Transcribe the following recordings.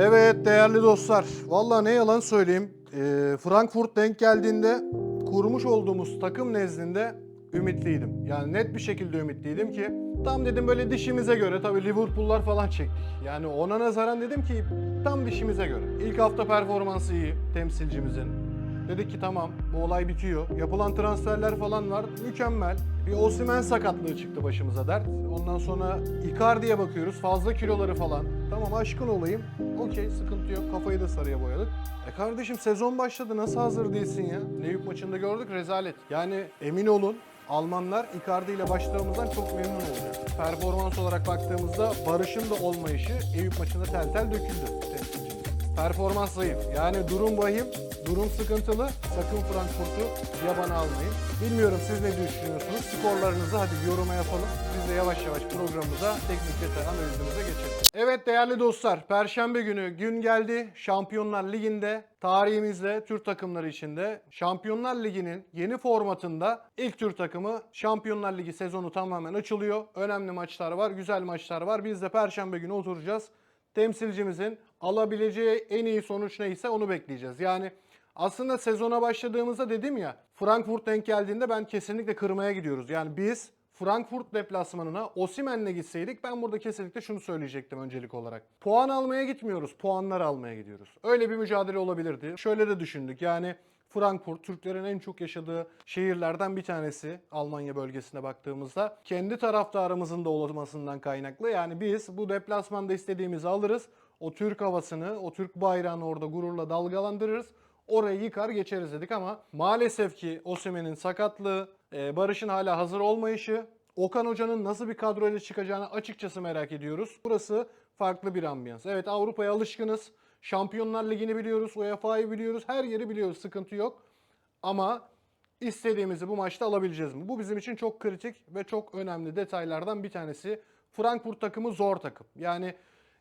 Evet değerli dostlar. Vallahi ne yalan söyleyeyim. Ee, Frankfurt denk geldiğinde kurmuş olduğumuz takım nezdinde ümitliydim. Yani net bir şekilde ümitliydim ki tam dedim böyle dişimize göre tabii Liverpool'lar falan çektik. Yani ona nazaran dedim ki tam dişimize göre. İlk hafta performansı iyi temsilcimizin. Dedik ki tamam bu olay bitiyor. Yapılan transferler falan var. Mükemmel. Bir Osimhen sakatlığı çıktı başımıza dert. Ondan sonra Icardi'ye bakıyoruz. Fazla kiloları falan. Tamam aşkın olayım. Okey sıkıntı yok. Kafayı da sarıya boyadık. E kardeşim sezon başladı. Nasıl hazır değilsin ya? Eyüp maçında gördük rezalet. Yani emin olun Almanlar Icardi ile başladığımızdan çok memnun olacak. Performans olarak baktığımızda Barış'ın da olmayışı Eyüp maçında tel tel döküldü. Performans zayıf. Yani durum vahim, durum sıkıntılı. Sakın Frankfurt'u yabana almayın. Bilmiyorum siz ne düşünüyorsunuz? Skorlarınızı hadi yoruma yapalım. Biz de yavaş yavaş programımıza teknik detay analizimize geçelim. Evet değerli dostlar, Perşembe günü gün geldi. Şampiyonlar Ligi'nde tarihimizde Türk takımları içinde Şampiyonlar Ligi'nin yeni formatında ilk Türk takımı Şampiyonlar Ligi sezonu tamamen açılıyor. Önemli maçlar var, güzel maçlar var. Biz de Perşembe günü oturacağız temsilcimizin alabileceği en iyi sonuç neyse onu bekleyeceğiz. Yani aslında sezona başladığımızda dedim ya Frankfurt denk geldiğinde ben kesinlikle kırmaya gidiyoruz. Yani biz Frankfurt deplasmanına Osimhen'le gitseydik ben burada kesinlikle şunu söyleyecektim öncelik olarak. Puan almaya gitmiyoruz, puanlar almaya gidiyoruz. Öyle bir mücadele olabilirdi. Şöyle de düşündük yani Frankfurt Türklerin en çok yaşadığı şehirlerden bir tanesi Almanya bölgesine baktığımızda. Kendi taraftarımızın da olmasından kaynaklı. Yani biz bu deplasmanda istediğimizi alırız. O Türk havasını, o Türk bayrağını orada gururla dalgalandırırız. Orayı yıkar geçeriz dedik ama maalesef ki Osimhen'in sakatlığı, Barış'ın hala hazır olmayışı, Okan Hoca'nın nasıl bir kadroyla çıkacağını açıkçası merak ediyoruz. Burası farklı bir ambiyans. Evet Avrupa'ya alışkınız. Şampiyonlar Ligi'ni biliyoruz, UEFA'yı biliyoruz, her yeri biliyoruz, sıkıntı yok. Ama istediğimizi bu maçta alabileceğiz mi? Bu bizim için çok kritik ve çok önemli detaylardan bir tanesi. Frankfurt takımı zor takım. Yani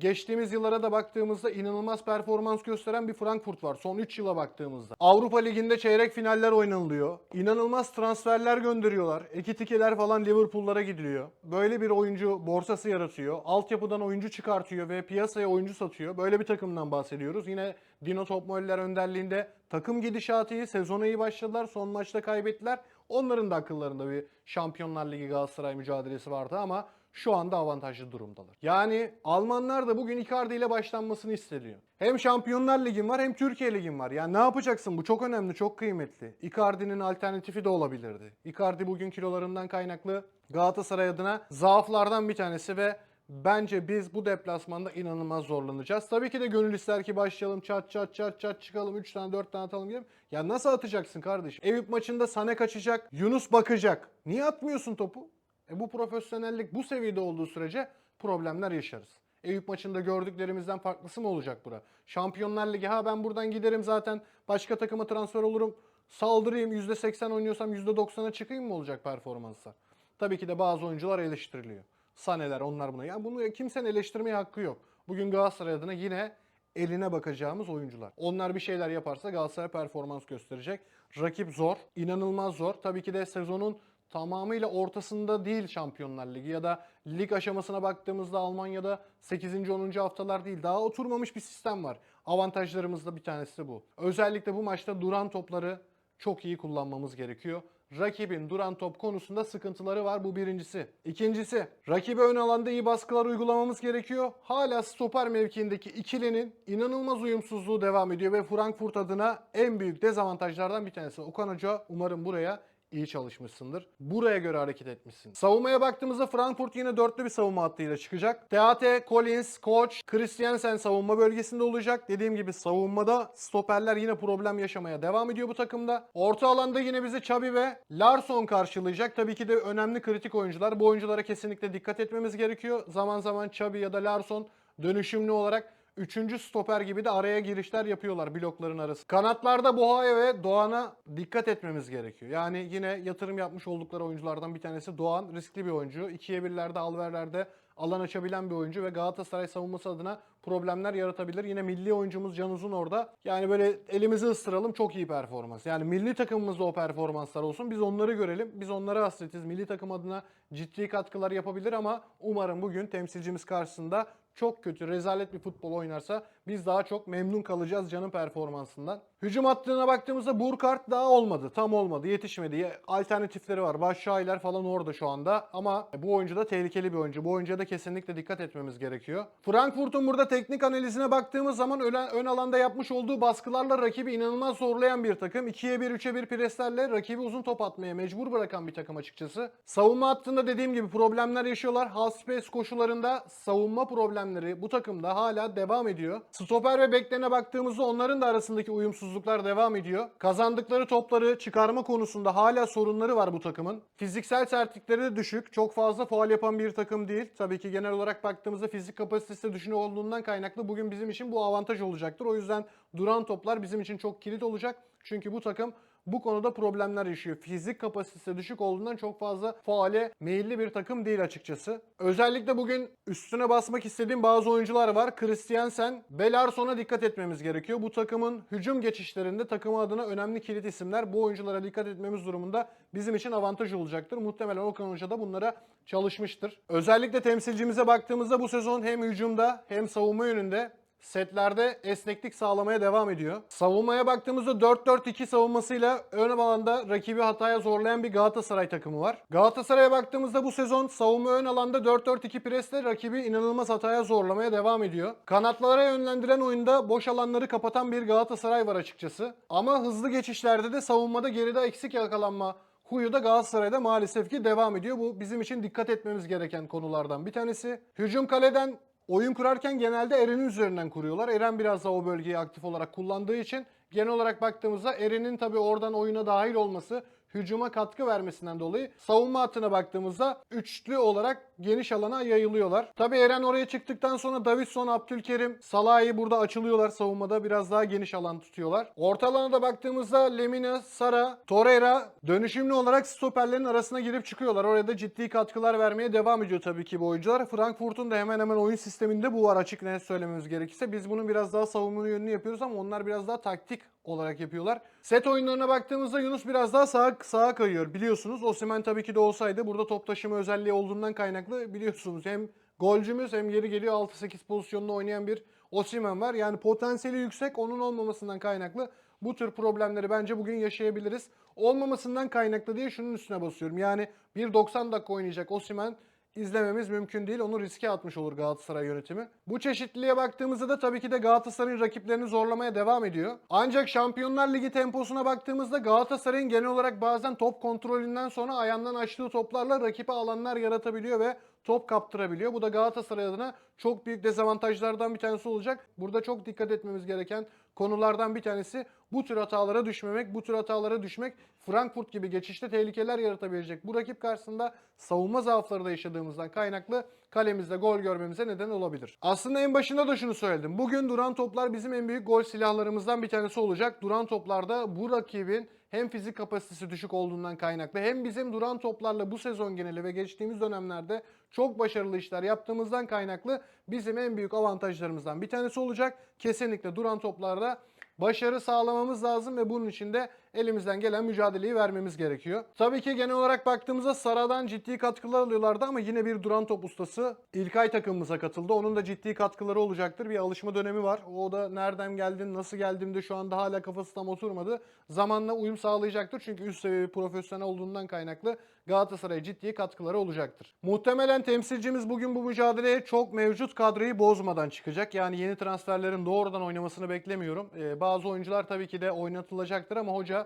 geçtiğimiz yıllara da baktığımızda inanılmaz performans gösteren bir Frankfurt var. Son 3 yıla baktığımızda. Avrupa Ligi'nde çeyrek finaller oynanılıyor. İnanılmaz transferler gönderiyorlar. Ekitikeler falan Liverpool'lara gidiliyor. Böyle bir oyuncu borsası yaratıyor. Altyapıdan oyuncu çıkartıyor ve piyasaya oyuncu satıyor. Böyle bir takımdan bahsediyoruz. Yine Dino Topmoller önderliğinde takım gidişatı iyi. Sezona iyi başladılar. Son maçta kaybettiler. Onların da akıllarında bir Şampiyonlar Ligi Galatasaray mücadelesi vardı ama şu anda avantajlı durumdalar. Yani Almanlar da bugün Icardi ile başlanmasını isteniyor. Hem Şampiyonlar Ligi'm var hem Türkiye Ligi'm var. Yani ne yapacaksın? Bu çok önemli, çok kıymetli. Icardi'nin alternatifi de olabilirdi. Icardi bugün kilolarından kaynaklı Galatasaray adına zaaflardan bir tanesi ve Bence biz bu deplasmanda inanılmaz zorlanacağız. Tabii ki de gönül ister ki başlayalım çat çat çat çat çıkalım 3 tane 4 tane atalım diyelim. Ya nasıl atacaksın kardeşim? Eyüp maçında Sane kaçacak, Yunus bakacak. Niye atmıyorsun topu? E bu profesyonellik bu seviyede olduğu sürece problemler yaşarız. Eyüp maçında gördüklerimizden farklısı mı olacak bura? Şampiyonlar Ligi ha ben buradan giderim zaten başka takıma transfer olurum. Saldırayım %80 oynuyorsam %90'a çıkayım mı olacak performanslar? Tabii ki de bazı oyuncular eleştiriliyor. Saneler onlar buna. Yani bunu kimsenin eleştirmeye hakkı yok. Bugün Galatasaray adına yine eline bakacağımız oyuncular. Onlar bir şeyler yaparsa Galatasaray performans gösterecek. Rakip zor, inanılmaz zor. Tabii ki de sezonun tamamıyla ortasında değil Şampiyonlar Ligi ya da lig aşamasına baktığımızda Almanya'da 8. 10. haftalar değil. Daha oturmamış bir sistem var. Avantajlarımızda bir tanesi bu. Özellikle bu maçta duran topları çok iyi kullanmamız gerekiyor. Rakibin duran top konusunda sıkıntıları var bu birincisi. İkincisi rakibe ön alanda iyi baskılar uygulamamız gerekiyor. Hala stoper mevkiindeki ikilinin inanılmaz uyumsuzluğu devam ediyor ve Frankfurt adına en büyük dezavantajlardan bir tanesi. Okan Hoca umarım buraya iyi çalışmışsındır. Buraya göre hareket etmişsin. Savunmaya baktığımızda Frankfurt yine dörtlü bir savunma hattıyla çıkacak. Teate, Collins, Koch, Christiansen savunma bölgesinde olacak. Dediğim gibi savunmada stoperler yine problem yaşamaya devam ediyor bu takımda. Orta alanda yine bizi Xabi ve Larsson karşılayacak. Tabii ki de önemli kritik oyuncular. Bu oyunculara kesinlikle dikkat etmemiz gerekiyor. Zaman zaman Xabi ya da Larsson dönüşümlü olarak Üçüncü stoper gibi de araya girişler yapıyorlar blokların arası. Kanatlarda Boha'ya ve Doğan'a dikkat etmemiz gerekiyor. Yani yine yatırım yapmış oldukları oyunculardan bir tanesi Doğan. Riskli bir oyuncu. İkiye birlerde, alverlerde alan açabilen bir oyuncu ve Galatasaray savunması adına problemler yaratabilir. Yine milli oyuncumuz Can Uzun orada. Yani böyle elimizi ıstıralım çok iyi performans. Yani milli takımımızda o performanslar olsun. Biz onları görelim. Biz onlara hasretiz. Milli takım adına ciddi katkılar yapabilir ama umarım bugün temsilcimiz karşısında çok kötü, rezalet bir futbol oynarsa biz daha çok memnun kalacağız canın performansından. Hücum hattına baktığımızda Burkart daha olmadı. Tam olmadı. Yetişmedi. Alternatifleri var. Başşahiler falan orada şu anda. Ama bu oyuncu da tehlikeli bir oyuncu. Bu oyuncuya da kesinlikle dikkat etmemiz gerekiyor. Frankfurt'un burada teknik analizine baktığımız zaman ön, ön alanda yapmış olduğu baskılarla rakibi inanılmaz zorlayan bir takım. 2'ye 1, 3'e 1 preslerle rakibi uzun top atmaya mecbur bırakan bir takım açıkçası. Savunma hattında dediğim gibi problemler yaşıyorlar. Half space koşularında savunma problemleri bu takımda hala devam ediyor. Stoper ve beklerine baktığımızda onların da arasındaki uyumsuzluklar devam ediyor. Kazandıkları topları çıkarma konusunda hala sorunları var bu takımın. Fiziksel sertlikleri de düşük. Çok fazla faal yapan bir takım değil. Tabii ki genel olarak baktığımızda fizik kapasitesi de düşük olduğundan kaynaklı bugün bizim için bu avantaj olacaktır. O yüzden duran toplar bizim için çok kilit olacak. Çünkü bu takım bu konuda problemler yaşıyor. Fizik kapasitesi düşük olduğundan çok fazla faale meyilli bir takım değil açıkçası. Özellikle bugün üstüne basmak istediğim bazı oyuncular var. Christiansen, Belarson'a dikkat etmemiz gerekiyor. Bu takımın hücum geçişlerinde takımı adına önemli kilit isimler. Bu oyunculara dikkat etmemiz durumunda bizim için avantaj olacaktır. Muhtemelen Okan Hoca da bunlara çalışmıştır. Özellikle temsilcimize baktığımızda bu sezon hem hücumda hem savunma yönünde setlerde esneklik sağlamaya devam ediyor. Savunmaya baktığımızda 4-4-2 savunmasıyla ön alanda rakibi hataya zorlayan bir Galatasaray takımı var. Galatasaray'a baktığımızda bu sezon savunma ön alanda 4-4-2 presle rakibi inanılmaz hataya zorlamaya devam ediyor. Kanatlara yönlendiren oyunda boş alanları kapatan bir Galatasaray var açıkçası. Ama hızlı geçişlerde de savunmada geride eksik yakalanma huyu da Galatasaray'da maalesef ki devam ediyor. Bu bizim için dikkat etmemiz gereken konulardan bir tanesi. Hücum kaleden Oyun kurarken genelde Eren'in üzerinden kuruyorlar. Eren biraz daha o bölgeyi aktif olarak kullandığı için genel olarak baktığımızda Eren'in tabii oradan oyuna dahil olması hücuma katkı vermesinden dolayı savunma hattına baktığımızda üçlü olarak geniş alana yayılıyorlar. Tabi Eren oraya çıktıktan sonra Davidson, Abdülkerim, Salah'ı burada açılıyorlar savunmada biraz daha geniş alan tutuyorlar. Orta alana da baktığımızda Lemina, Sara, Torreira dönüşümlü olarak stoperlerin arasına girip çıkıyorlar. Oraya da ciddi katkılar vermeye devam ediyor tabii ki bu oyuncular. Frankfurt'un da hemen hemen oyun sisteminde bu var açık net söylememiz gerekirse. Biz bunun biraz daha savunma yönünü yapıyoruz ama onlar biraz daha taktik olarak yapıyorlar. Set oyunlarına baktığımızda Yunus biraz daha sağa, sağa kayıyor biliyorsunuz. Osimhen tabii ki de olsaydı burada top taşıma özelliği olduğundan kaynaklı biliyorsunuz. Hem golcümüz hem yeri geliyor 6-8 pozisyonunda oynayan bir Osimhen var. Yani potansiyeli yüksek onun olmamasından kaynaklı bu tür problemleri bence bugün yaşayabiliriz. Olmamasından kaynaklı diye şunun üstüne basıyorum. Yani bir 90 dakika oynayacak Osimhen izlememiz mümkün değil. Onu riske atmış olur Galatasaray yönetimi. Bu çeşitliliğe baktığımızda da tabii ki de Galatasaray'ın rakiplerini zorlamaya devam ediyor. Ancak Şampiyonlar Ligi temposuna baktığımızda Galatasaray'ın genel olarak bazen top kontrolünden sonra ayağından açtığı toplarla rakibe alanlar yaratabiliyor ve top kaptırabiliyor. Bu da Galatasaray adına çok büyük dezavantajlardan bir tanesi olacak. Burada çok dikkat etmemiz gereken konulardan bir tanesi bu tür hatalara düşmemek, bu tür hatalara düşmek Frankfurt gibi geçişte tehlikeler yaratabilecek. Bu rakip karşısında savunma zaafları da yaşadığımızdan kaynaklı kalemizde gol görmemize neden olabilir. Aslında en başında da şunu söyledim. Bugün duran toplar bizim en büyük gol silahlarımızdan bir tanesi olacak. Duran toplarda bu rakibin hem fizik kapasitesi düşük olduğundan kaynaklı hem bizim duran toplarla bu sezon geneli ve geçtiğimiz dönemlerde çok başarılı işler yaptığımızdan kaynaklı bizim en büyük avantajlarımızdan bir tanesi olacak. Kesinlikle duran toplarda başarı sağlamamız lazım ve bunun için de elimizden gelen mücadeleyi vermemiz gerekiyor. Tabii ki genel olarak baktığımızda Sara'dan ciddi katkılar alıyorlardı ama yine bir duran top ustası İlkay takımımıza katıldı. Onun da ciddi katkıları olacaktır. Bir alışma dönemi var. O da nereden geldin, nasıl geldim de şu anda hala kafası tam oturmadı. Zamanla uyum sağlayacaktır. Çünkü üst seviye profesyonel olduğundan kaynaklı Galatasaray'a ciddi katkıları olacaktır. Muhtemelen temsilcimiz bugün bu mücadeleye çok mevcut kadroyu bozmadan çıkacak. Yani yeni transferlerin doğrudan oynamasını beklemiyorum. Ee, bazı oyuncular tabii ki de oynatılacaktır ama hoca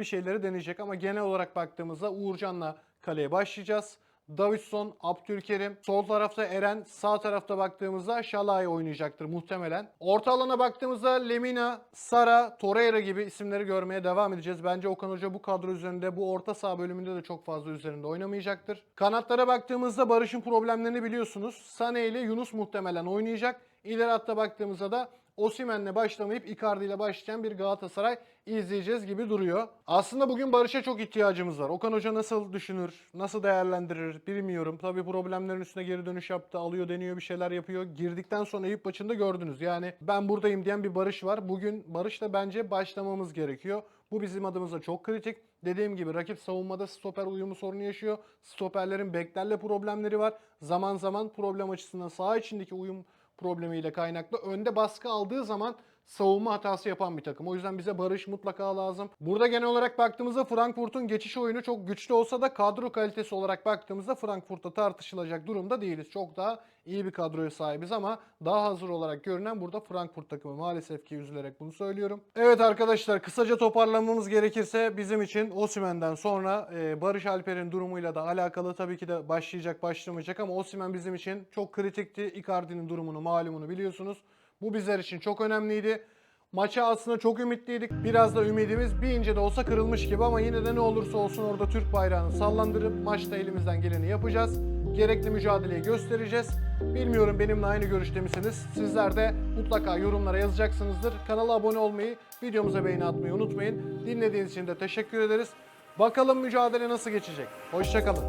bir şeyleri deneyecek. Ama genel olarak baktığımızda Uğurcan'la kaleye başlayacağız. Davidson, Abdülkerim, sol tarafta Eren, sağ tarafta baktığımızda Şalay oynayacaktır muhtemelen. Orta alana baktığımızda Lemina, Sara, Torreira gibi isimleri görmeye devam edeceğiz. Bence Okan Hoca bu kadro üzerinde, bu orta saha bölümünde de çok fazla üzerinde oynamayacaktır. Kanatlara baktığımızda Barış'ın problemlerini biliyorsunuz. Sane ile Yunus muhtemelen oynayacak. İleri hatta baktığımızda da Osimhen'le başlamayıp Icardi ile başlayan bir Galatasaray izleyeceğiz gibi duruyor. Aslında bugün Barış'a çok ihtiyacımız var. Okan Hoca nasıl düşünür, nasıl değerlendirir bilmiyorum. Tabii problemlerin üstüne geri dönüş yaptı, alıyor, deniyor, bir şeyler yapıyor. Girdikten sonra Eyüp maçında gördünüz. Yani ben buradayım diyen bir Barış var. Bugün Barış'la bence başlamamız gerekiyor. Bu bizim adımıza çok kritik. Dediğim gibi rakip savunmada stoper uyumu sorunu yaşıyor. Stoperlerin beklerle problemleri var. Zaman zaman problem açısından saha içindeki uyum problemiyle kaynaklı. Önde baskı aldığı zaman savunma hatası yapan bir takım. O yüzden bize Barış mutlaka lazım. Burada genel olarak baktığımızda Frankfurt'un geçiş oyunu çok güçlü olsa da kadro kalitesi olarak baktığımızda Frankfurt'ta tartışılacak durumda değiliz. Çok daha iyi bir kadroya sahibiz ama daha hazır olarak görünen burada Frankfurt takımı. Maalesef ki üzülerek bunu söylüyorum. Evet arkadaşlar kısaca toparlamamız gerekirse bizim için Osimhen'den sonra e, Barış Alper'in durumuyla da alakalı tabii ki de başlayacak başlamayacak ama Osimhen bizim için çok kritikti. Icardi'nin durumunu malumunu biliyorsunuz. Bu bizler için çok önemliydi. Maça aslında çok ümitliydik. Biraz da ümidimiz bir ince de olsa kırılmış gibi ama yine de ne olursa olsun orada Türk bayrağını sallandırıp maçta elimizden geleni yapacağız. Gerekli mücadeleyi göstereceğiz. Bilmiyorum benimle aynı görüşte misiniz? Sizler de mutlaka yorumlara yazacaksınızdır. Kanala abone olmayı, videomuza beğeni atmayı unutmayın. Dinlediğiniz için de teşekkür ederiz. Bakalım mücadele nasıl geçecek. Hoşçakalın.